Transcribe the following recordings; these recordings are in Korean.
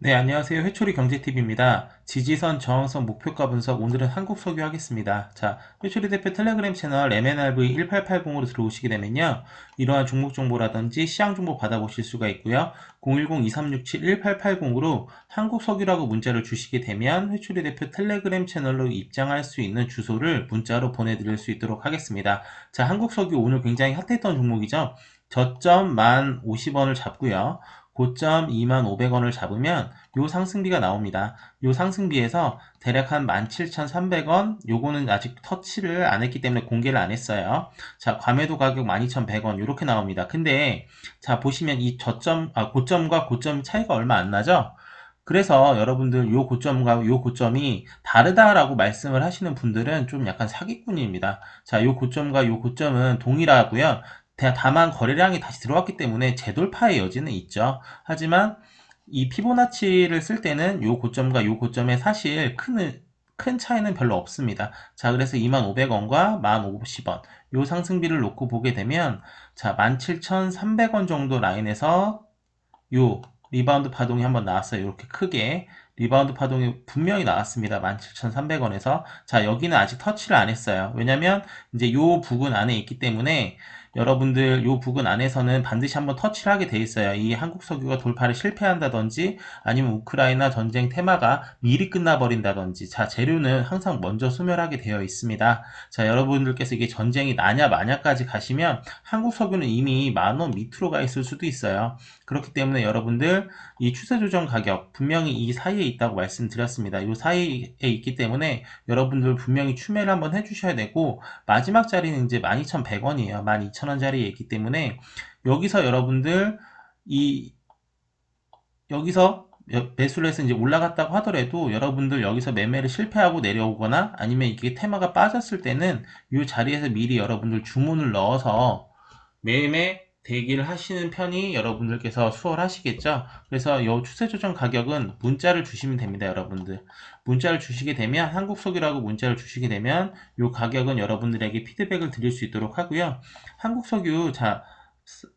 네, 안녕하세요. 회초리 경제TV입니다. 지지선, 저항선, 목표가 분석, 오늘은 한국 석유 하겠습니다. 자, 회초리 대표 텔레그램 채널 MNRV1880으로 들어오시게 되면요. 이러한 종목 정보라든지 시장 정보 받아보실 수가 있고요. 010-2367-1880으로 한국 석유라고 문자를 주시게 되면 회초리 대표 텔레그램 채널로 입장할 수 있는 주소를 문자로 보내드릴 수 있도록 하겠습니다. 자, 한국 석유 오늘 굉장히 핫했던 종목이죠. 저점 1,050원을 잡고요. 고점 25,500원을 잡으면 요 상승비가 나옵니다. 요 상승비에서 대략 한 17,300원 요거는 아직 터치를 안 했기 때문에 공개를 안 했어요. 자, 과매도 가격 12,100원 요렇게 나옵니다. 근데 자, 보시면 이 저점 아, 고점과 고점 차이가 얼마 안 나죠? 그래서 여러분들 요 고점과 요 고점이 다르다라고 말씀을 하시는 분들은 좀 약간 사기꾼입니다. 자, 요 고점과 요 고점은 동일하고요. 다만 거래량이 다시 들어왔기 때문에 재돌파의 여지는 있죠. 하지만 이 피보나치를 쓸 때는 요 고점과 요 고점에 사실 큰, 큰 차이는 별로 없습니다. 자, 그래서 2,500원과 1,050원 요 상승비를 놓고 보게 되면 자, 17,300원 정도 라인에서 요 리바운드 파동이 한번 나왔어요. 이렇게 크게 리바운드 파동이 분명히 나왔습니다. 17,300원에서 자 여기는 아직 터치를 안 했어요. 왜냐면 이제 요 부근 안에 있기 때문에 여러분들 요 부근 안에서는 반드시 한번 터치를 하게 돼 있어요. 이 한국 석유가 돌파를 실패한다든지 아니면 우크라이나 전쟁 테마가 미리 끝나버린다든지 자 재료는 항상 먼저 소멸하게 되어 있습니다. 자 여러분들께서 이게 전쟁이 나냐 마냐까지 가시면 한국 석유는 이미 만원 밑으로 가 있을 수도 있어요. 그렇기 때문에 여러분들 이 추세 조정 가격 분명히 이 사이에 있다고 말씀드렸습니다. 이 사이에 있기 때문에 여러분들 분명히 추매를 한번 해주셔야 되고 마지막 자리는 이제 12,100원이에요. 12,000원 짜리에 있기 때문에 여기서 여러분들 이 여기서 매수를 해서 이제 올라갔다고 하더라도 여러분들 여기서 매매를 실패하고 내려오거나 아니면 이게 테마가 빠졌을 때는 이 자리에서 미리 여러분들 주문을 넣어서 매매 대기를 하시는 편이 여러분들께서 수월하시겠죠. 그래서 이 추세 조정 가격은 문자를 주시면 됩니다, 여러분들. 문자를 주시게 되면 한국석유라고 문자를 주시게 되면 이 가격은 여러분들에게 피드백을 드릴 수 있도록 하고요. 한국 석유 자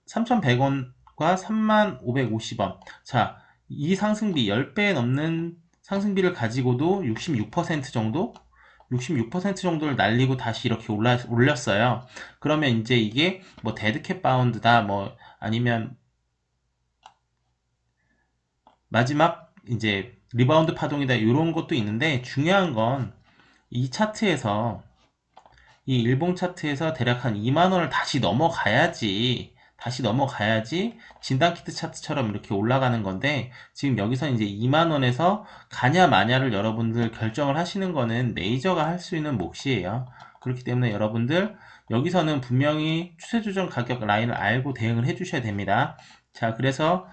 3,100원과 3,550원. 자, 이 상승비 10배 넘는 상승비를 가지고도 66% 정도 66% 정도를 날리고 다시 이렇게 올라, 올렸어요. 그러면 이제 이게 뭐 데드캣 바운드다, 뭐 아니면 마지막 이제 리바운드 파동이다 이런 것도 있는데 중요한 건 이 차트에서 이 일봉 차트에서 대략 한 2만 원을 다시 넘어가야지 다시 넘어가야지 진단키트 차트처럼 이렇게 올라가는 건데 지금 여기서 이제 2만원에서 가냐 마냐를 여러분들 결정을 하시는 거는 메이저가 할 수 있는 몫이에요. 그렇기 때문에 여러분들 여기서는 분명히 추세조정 가격 라인을 알고 대응을 해주셔야 됩니다. 자 그래서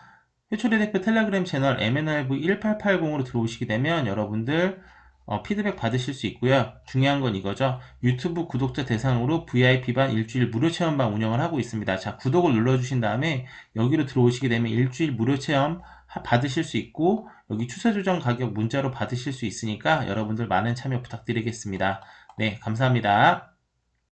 회초리 대표 텔레그램 채널 MNRV1880으로 들어오시게 되면 여러분들 어, 피드백 받으실 수 있고요. 중요한 건 이거죠. 유튜브 구독자 대상으로 VIP반 일주일 무료 체험방 운영을 하고 있습니다. 자, 구독을 눌러주신 다음에 여기로 들어오시게 되면 일주일 무료 체험 받으실 수 있고 여기 추세 조정 가격 문자로 받으실 수 있으니까 여러분들 많은 참여 부탁드리겠습니다. 네, 감사합니다.